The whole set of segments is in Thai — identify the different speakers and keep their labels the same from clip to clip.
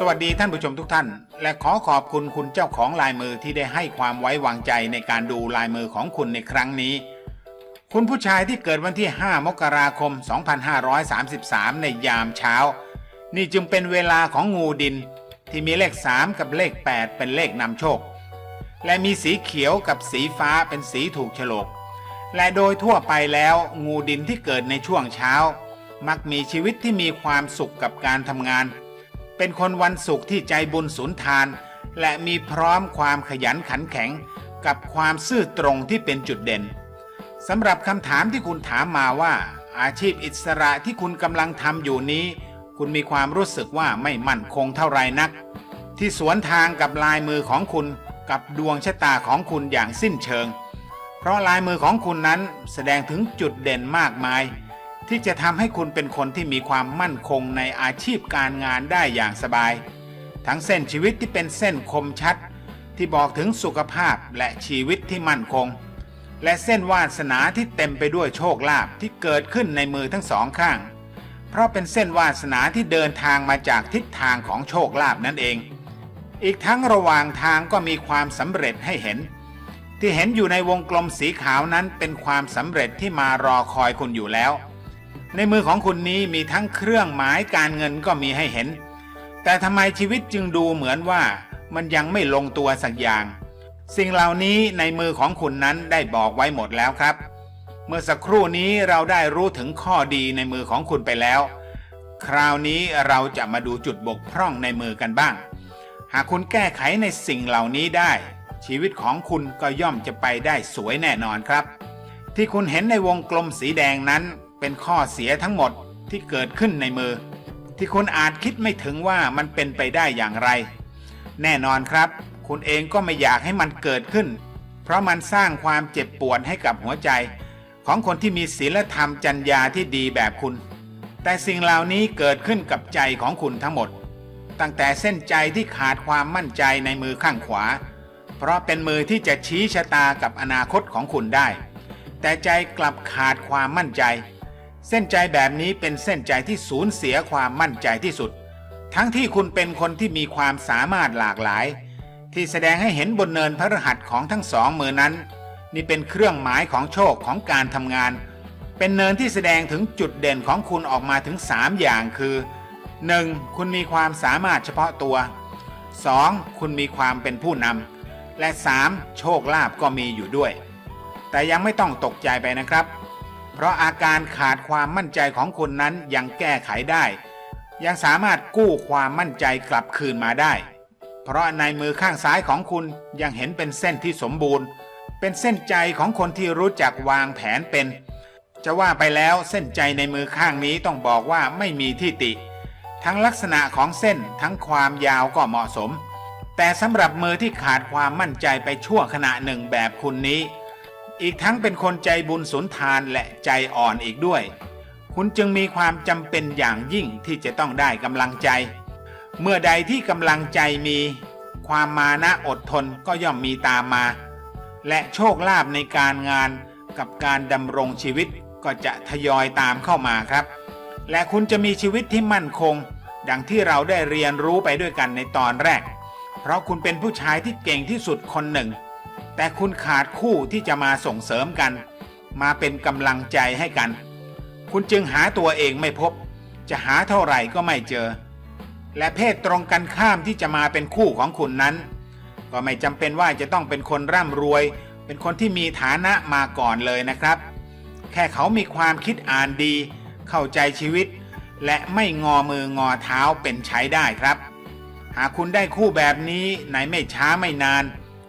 Speaker 1: สวัสดีท่านผู้ชมทุกท่าน และขอขอบคุณคุณเจ้าของลายมือที่ได้ให้ความไว้วางใจในการดูลายมือของคุณในครั้งนี้ คุณผู้ชายที่เกิดวันที่ 5 มกราคม 2533 ในยามเช้า นี่จึงเป็นเวลาของงูดิน ที่มีเลข 3 กับเลข 8 เป็นเลขนำโชค และมีสีเขียวกับสีฟ้าเป็นสีถูกฉลก และโดยทั่วไปแล้วงูดินที่เกิดในช่วงเช้า มักมีชีวิตที่มีความสุขกับการทำงาน เป็นคนวันศุกร์ที่ใจบุญสุนทาน และมีพร้อมความขยันขันแข็ง กับความซื่อตรงที่เป็นจุดเด่นสำหรับคำถามที่คุณถามมาว่า อาชีพอิสระที่คุณกำลังทำอยู่นี้ คุณมีความรู้สึกว่าไม่มั่นคงเท่าไรนัก ที่สวนทางกับลายมือของคุณกับดวงชะตาของคุณอย่างสิ้นเชิง เพราะลายมือของคุณนั้นแสดงถึงจุดเด่นมากมาย ที่จะทำให้คุณเป็นคนที่มีความมั่นคงในอาชีพการงานได้อย่างสบาย ทั้งเส้นชีวิตที่เป็นเส้นคมชัด ที่บอกถึงสุขภาพและชีวิตที่มั่นคง และเส้นวาสนาที่เต็มไปด้วยโชคลาภที่เกิดขึ้นในมือทั้งสองข้าง เพราะเป็นเส้นวาสนาที่เดินทางมาจากทิศทางของโชคลาภนั่นเอง อีกทั้งระหว่างทางก็มีความสำเร็จให้เห็น ที่เห็นอยู่ในวงกลมสีขาวนั้นเป็นความสำเร็จที่มารอคอยคุณอยู่แล้ว ในมือของคุณนี้มีทั้งเครื่องหมายการเงินก็มีให้เห็น แต่ทำไมชีวิตจึงดูเหมือนว่ามันยังไม่ลงตัวสักอย่าง สิ่งเหล่านี้ในมือของคุณนั้นได้บอกไว้หมดแล้วครับ เมื่อสักครู่นี้เราได้รู้ถึงข้อดีในมือของคุณไปแล้ว คราวนี้เราจะมาดูจุดบกพร่องในมือกันบ้าง หากคุณแก้ไขในสิ่งเหล่านี้ได้ ชีวิตของคุณก็ย่อมจะไปได้สวยแน่นอนครับ ที่คุณเห็นในวงกลมสีแดงนั้น เป็นข้อเสียทั้งหมดที่เกิดขึ้นในมือ ที่คุณอาจคิดไม่ถึงว่ามันเป็นไปได้อย่างไร แน่นอนครับ คุณเองก็ไม่อยากให้มันเกิดขึ้น เพราะมันสร้างความเจ็บปวดให้กับหัวใจ ของคนที่มีศีลธรรมจัญญาที่ดีแบบคุณ แต่สิ่งเหล่านี้เกิดขึ้นกับใจของคุณทั้งหมด ตั้งแต่เส้นใจที่ขาดความมั่นใจในมือข้างขวา เพราะเป็นมือที่จะชี้ชะตากับอนาคตของคุณได้ แต่ใจกลับขาดความมั่นใจ เส้นใจแบบนี้เป็นเส้นใจที่สูญเสียความมั่นใจที่สุด ทั้งที่คุณเป็นคนที่มีความสามารถหลากหลาย ที่แสดงให้เห็นบนเนินพระรหัสของทั้งสองมือนั้น นี่เป็นเครื่องหมายของโชคของการทำงาน เป็นเนินที่แสดงถึงจุดเด่นของคุณออกมาถึง 3 อย่างคือ 1. คุณมีความสามารถเฉพาะตัว 2. คุณมีความเป็นผู้นำและ 3. โชคลาภก็มีอยู่ด้วย แต่ยังไม่ต้องตกใจไปนะครับ เพราะอาการขาดความมั่นใจของคุณนั้นยังแก้ไขได้ ยังสามารถกู้ความมั่นใจกลับคืนมาได้ เพราะในมือข้างซ้ายของคุณยังเห็นเป็นเส้นที่สมบูรณ์ เป็นเส้นใจของคนที่รู้จักวางแผนเป็น จะว่าไปแล้วเส้นใจในมือข้างนี้ต้องบอกว่าไม่มีที่ติ ทั้งลักษณะของเส้นทั้งความยาวก็เหมาะสม แต่สำหรับมือที่ขาดความมั่นใจไปชั่วขณะหนึ่งแบบคุณนี้ อีกทั้งเป็นคนใจบุญสุนทานและใจอ่อนอีกด้วย คุณจึงมีความจำเป็นอย่างยิ่งที่จะต้องได้กำลังใจ เมื่อใดที่กำลังใจมี ความมานะอดทนก็ย่อมมีตามมา และโชคลาภในการงานกับการดำรงชีวิตก็จะทยอยตามเข้ามาครับ และคุณจะมีชีวิตที่มั่นคง ดังที่เราได้เรียนรู้ไปด้วยกันในตอนแรก เพราะคุณเป็นผู้ชายที่เก่งที่สุดคนหนึ่ง แต่คุณขาดคู่ที่จะมาส่งเสริมกัน มาเป็นกำลังใจให้กัน คุณจึงหาตัวเองไม่พบ จะหาเท่าไหร่ก็ไม่เจอ และเพศตรงกันข้ามที่จะมาเป็นคู่ของคุณนั้น ก็ไม่จำเป็นว่าจะต้องเป็นคนร่ำรวย เป็นคนที่มีฐานะมาก่อนเลยนะครับ แค่เขามีความคิดอ่านดี เข้าใจชีวิต และไม่งอมืองอเท้าเป็นใช้ได้ครับ หากคุณได้คู่แบบนี้ในไม่ช้าไม่นาน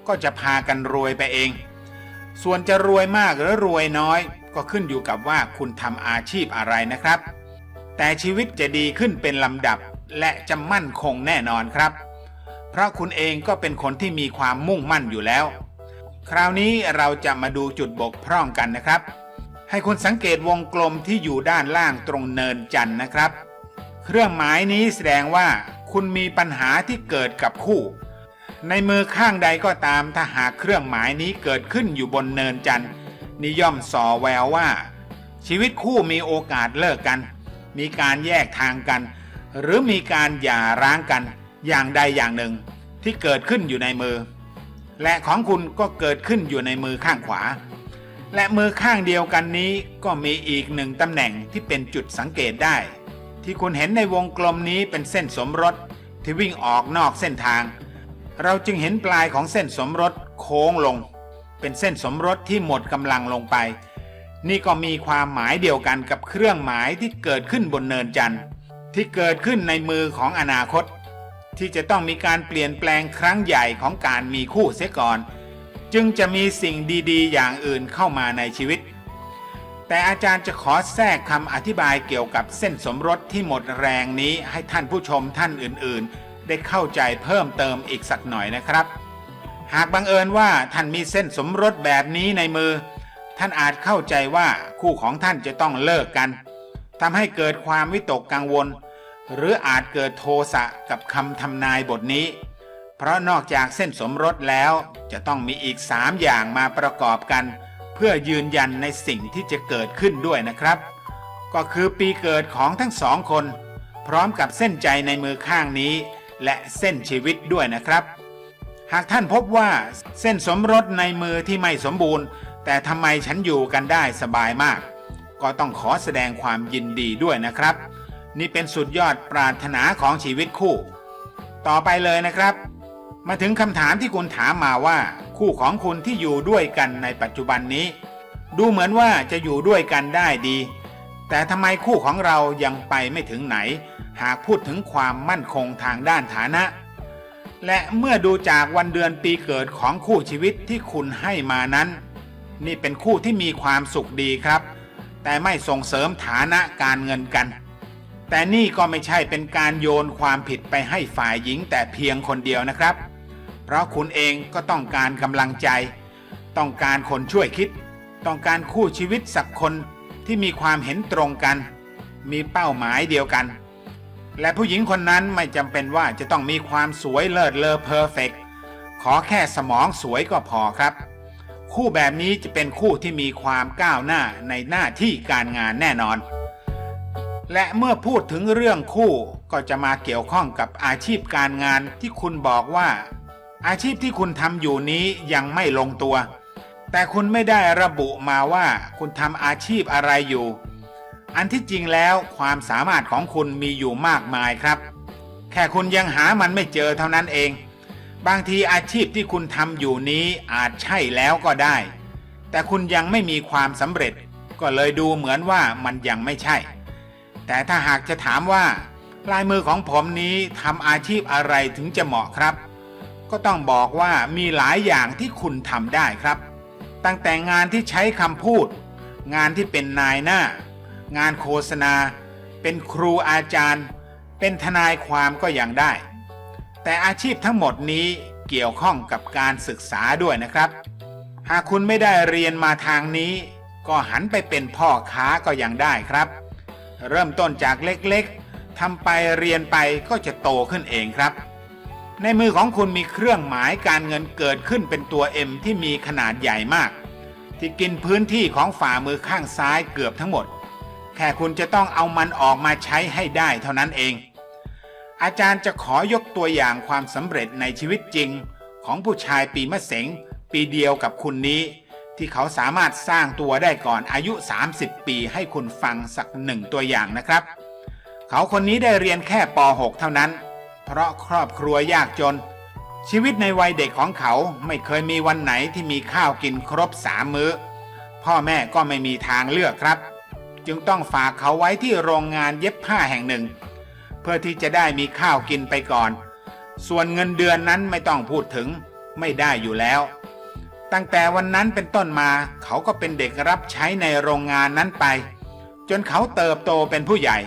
Speaker 1: ก็จะพากันรวยไปเอง ส่วนจะรวยมากหรือรวยน้อย ก็ขึ้นอยู่กับว่าคุณทำอาชีพอะไรนะครับ แต่ชีวิตจะดีขึ้นเป็นลำดับและจะมั่นคงแน่นอนครับ เพราะคุณเองก็เป็นคนที่มีความมุ่งมั่นอยู่แล้ว คราวนี้เราจะมาดูจุดบกพร่องกันนะครับ ให้คุณสังเกตวงกลมที่อยู่ด้านล่างตรงเนินจันทร์นะครับ เครื่องหมายนี้แสดงว่าคุณมีปัญหาที่เกิดกับคู่ ในมือข้างใดก็ตามถ้าหากเครื่องหมายนี้เกิดขึ้นอยู่บนเนินจันทร์นิย่อมส่อแววว่า ชีวิตคู่มีโอกาสเลิกกัน มีการแยกทางกัน หรือมีการหย่าร้างกัน อย่างใดอย่างหนึ่งที่เกิดขึ้นอยู่ในมือ และของคุณก็เกิดขึ้นอยู่ในมือข้างขวา และมือข้างเดียวกันนี้ก็มีอีกหนึ่งตำแหน่งที่เป็นจุดสังเกตได้ ที่คุณเห็นในวงกลมนี้เป็นเส้นสมรสที่วิ่งออกนอกเส้นทาง เราจึงเห็นปลายของเส้นสมรสโค้งลง เป็นเส้นสมรสที่หมดกำลังลงไป นี่ก็มีความหมายเดียวกันกับเครื่องหมายที่เกิดขึ้นบนเนินจันทร์ที่เกิดขึ้นในมือของอนาคต ที่จะต้องมีการเปลี่ยนแปลงครั้งใหญ่ของการมีคู่เสียก่อน จึงจะมีสิ่งดีๆ อย่างอื่นเข้ามาในชีวิต แต่อาจารย์จะขอแทรกคำอธิบายเกี่ยวกับเส้นสมรสที่หมดแรงนี้ให้ท่านผู้ชมท่านอื่นๆ ได้เข้าใจเพิ่มเติมอีกสักหน่อยนะครับ หากบังเอิญว่าท่านมีเส้นสมรสแบบนี้ในมือ ท่านอาจเข้าใจว่าคู่ของท่านจะต้องเลิกกันทำให้เกิดความวิตกกังวล หรืออาจเกิดโทสะกับคำทำนายบทนี้ เพราะนอกจากเส้นสมรสแล้วจะต้องมีอีกสามอย่างมาประกอบกัน เพื่อยืนยันในสิ่งที่จะเกิดขึ้นด้วยนะครับ ก็คือปีเกิดของทั้งสองคน พร้อมกับเส้นใจในมือข้างนี้ และเส้นชีวิตด้วยนะครับ หากท่านพบว่าเส้นสมรสในมือที่ไม่สมบูรณ์ แต่ทำไมฉันอยู่กันได้สบายมาก ก็ต้องขอแสดงความยินดีด้วยนะครับ นี่เป็นสุดยอดปรารถนาของชีวิตคู่ ต่อไปเลยนะครับ มาถึงคำถามที่คุณถามมาว่า คู่ของคุณที่อยู่ด้วยกันในปัจจุบันนี้ ดูเหมือนว่าจะอยู่ด้วยกันได้ดี แต่ทำไมคู่ของเรายังไปไม่ถึงไหน หากพูดถึงความมั่นคงทางด้านฐานะ และเมื่อดูจากวันเดือนปีเกิดของคู่ชีวิตที่คุณให้มานั้น นี่เป็นคู่ที่มีความสุขดีครับ แต่ไม่ส่งเสริมฐานะการเงินกัน แต่นี่ก็ไม่ใช่เป็นการโยนความผิดไปให้ฝ่ายหญิงแต่เพียงคนเดียวนะครับ เพราะคุณเองก็ต้องการกำลังใจ ต้องการคนช่วยคิด ต้องการคู่ชีวิตสักคนที่มีความเห็นตรงกัน มีเป้าหมายเดียวกัน และผู้หญิงคนนั้นไม่จำเป็นว่าจะต้องมีความสวยเลิศเลอเพอร์เฟกขอแค่สมองสวยก็พอครับ คู่แบบนี้จะเป็นคู่ที่มีความก้าวหน้าในหน้าที่การงานแน่นอน และเมื่อพูดถึงเรื่องคู่ก็จะมาเกี่ยวข้องกับอาชีพการงานที่คุณบอกว่า อาชีพที่คุณทำอยู่นี้ยังไม่ลงตัว แต่คุณไม่ได้ระบุมาว่าคุณทำอาชีพอะไรอยู่ อันที่จริงแล้วความสามารถของคุณมีอยู่มากมายครับ แค่คุณยังหามันไม่เจอเท่านั้นเอง บางทีอาชีพที่คุณทำอยู่นี้อาจใช่แล้วก็ได้ แต่คุณยังไม่มีความสำเร็จ ก็เลยดูเหมือนว่ามันยังไม่ใช่ แต่ถ้าหากจะถามว่า ลายมือของผมนี้ทำอาชีพอะไรถึงจะเหมาะครับ ก็ต้องบอกว่ามีหลายอย่างที่คุณทำได้ครับ ตั้งแต่งานที่ใช้คำพูด งานที่เป็นนายหน้า งานโฆษณา เป็นครูอาจารย์ เป็นทนายความก็ยังได้ แต่อาชีพทั้งหมดนี้เกี่ยวข้องกับการศึกษาด้วยนะครับ หากคุณไม่ได้เรียนมาทางนี้ ก็หันไปเป็นพ่อค้าก็ยังได้ครับ เริ่มต้นจากเล็กๆทำไปเรียนไปก็จะโตขึ้นเองครับ ในมือของคุณมีเครื่องหมายการเงินเกิดขึ้นเป็นตัว M ที่มีขนาดใหญ่มาก ที่กินพื้นที่ของฝ่ามือข้างซ้ายเกือบทั้งหมด แค่คุณจะต้องเอามันออกมาใช้ให้ได้เท่านั้นเอง อาจารย์จะขอยกตัวอย่างความสำเร็จในชีวิตจริง ของผู้ชายปีมะเสงปีเดียวกับคุณนี้ ที่เขาสามารถสร้างตัวได้ก่อนอายุ 30 ปีให้คุณฟังสักหนึ่งตัวอย่างนะครับ เขาคนนี้ได้เรียนแค่ป .6 เท่านั้น เพราะครอบครัวยากจน ชีวิตในวัยเด็กของเขาไม่เคยมีวันไหนที่มีข้าวกินครบสามมื้อ พ่อแม่ก็ไม่มีทางเลือกครับ จึงต้องฝากเขาไว้ที่โรงงานเย็บผ้าแห่งหนึ่ง เพื่อที่จะได้มีข้าวกินไปก่อน ส่วนเงินเดือนนั้นไม่ต้องพูดถึงไม่ได้อยู่แล้ว ตั้งแต่วันนั้นเป็นต้นมาเขาก็เป็นเด็กรับใช้ในโรงงานนั้นไป จนเขาเติบโตเป็นผู้ใหญ่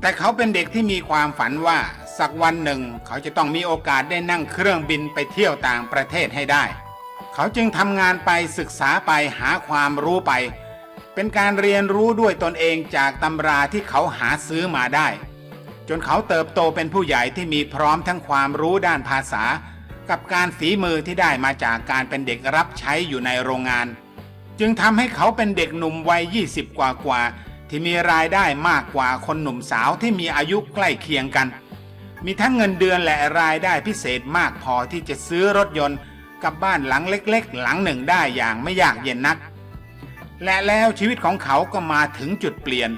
Speaker 1: แต่เขาเป็นเด็กที่มีความฝันว่าสักวันหนึ่งเขาจะต้องมีโอกาสได้นั่งเครื่องบินไปเที่ยวต่างประเทศให้ได้ เขาจึงทำงานไปศึกษาไปหาความรู้ไป เป็นการเรียนรู้ด้วยตนเองจากตำราที่เขาหาซื้อมาได้ จนเขาเติบโตเป็นผู้ใหญ่ที่มีพร้อมทั้งความรู้ด้านภาษา กับการฝีมือที่ได้มาจากการเป็นเด็กรับใช้อยู่ในโรงงาน จึงทำให้เขาเป็นเด็กหนุ่มวัย 20 กว่ากว่า ที่มีรายได้มากกว่าคนหนุ่มสาวที่มีอายุใกล้เคียงกัน มีทั้งเงินเดือนและรายได้พิเศษมากพอที่จะซื้อรถยนต์ กับบ้านหลังเล็ก ๆ หลังหนึ่งได้อย่างไม่ยากเย็นนัก และแล้วชีวิตของเขาก็มาถึงจุดเปลี่ยน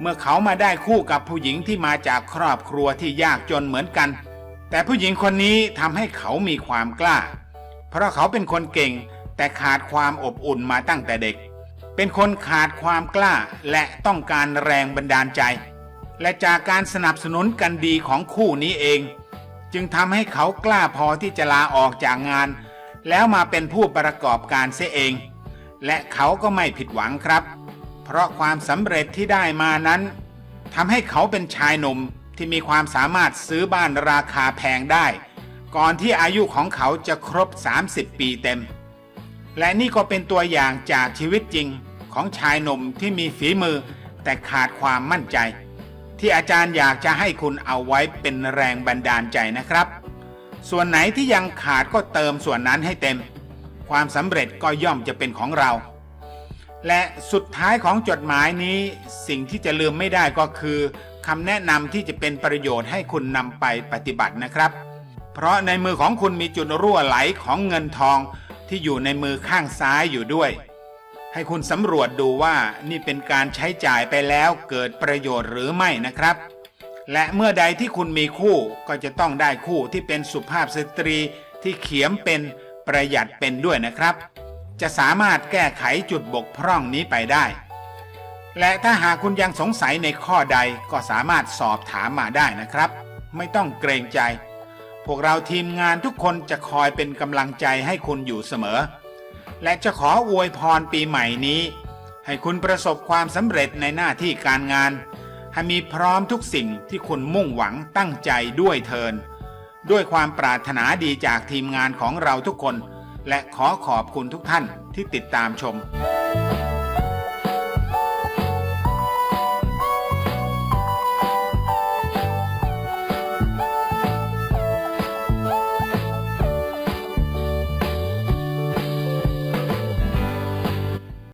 Speaker 1: เมื่อเขามาได้คู่กับผู้หญิงที่มาจากครอบครัวที่ยากจนเหมือนกัน แต่ผู้หญิงคนนี้ทำให้เขามีความกล้า เพราะเขาเป็นคนเก่ง แต่ขาดความอบอุ่นมาตั้งแต่เด็ก เป็นคนขาดความกล้าและต้องการแรงบันดาลใจ และจากการสนับสนุนกันดีของคู่นี้เอง จึงทำให้เขากล้าพอที่จะลาออกจากงาน แล้วมาเป็นผู้ประกอบการเสียเอง และเขาก็ไม่ผิดหวังครับ เพราะความสำเร็จที่ได้มานั้นทำให้เขาเป็นชายหนุ่มที่มีความสามารถซื้อบ้านราคาแพงได้ ก่อนที่อายุของเขาจะครบ 30 ปีเต็ม และนี่ก็เป็นตัวอย่างจากชีวิตจริงของชายหนุ่มที่มีฝีมือแต่ขาดความมั่นใจ ที่อาจารย์อยากจะให้คุณเอาไว้เป็นแรงบันดาลใจนะครับ ส่วนไหนที่ยังขาดก็เติมส่วนนั้นให้เต็ม ความสำเร็จก็ย่อมจะเป็นของเรา และสุดท้ายของจดหมายนี้สิ่งที่จะลืมไม่ได้ก็คือคำแนะนำที่จะเป็นประโยชน์ให้คุณนำไปปฏิบัตินะครับ เพราะในมือของคุณมีจุดรั่วไหลของเงินทองที่อยู่ในมือข้างซ้ายอยู่ด้วย ให้คุณสำรวจดูว่านี่เป็นการใช้จ่ายไปแล้วเกิดประโยชน์หรือไม่นะครับและเมื่อใดที่คุณมีคู่ก็จะต้องได้คู่ที่เป็นสุภาพสตรีที่เขียมเป็น ประหยัดเป็นด้วยนะครับ จะสามารถแก้ไขจุดบกพร่องนี้ไปได้ และถ้าหากคุณยังสงสัยในข้อใดก็สามารถสอบถามมาได้นะครับ ไม่ต้องเกรงใจ พวกเราทีมงานทุกคนจะคอยเป็นกำลังใจให้คุณอยู่เสมอ และจะขออวยพรปีใหม่นี้ ให้คุณประสบความสำเร็จในหน้าที่การงาน ให้มีพร้อมทุกสิ่งที่คุณมุ่งหวังตั้งใจด้วยเทิน ด้วยความปรารถนาดีจากทีมงานของเราทุกคน และขอขอบคุณทุกท่านที่ติดตามชม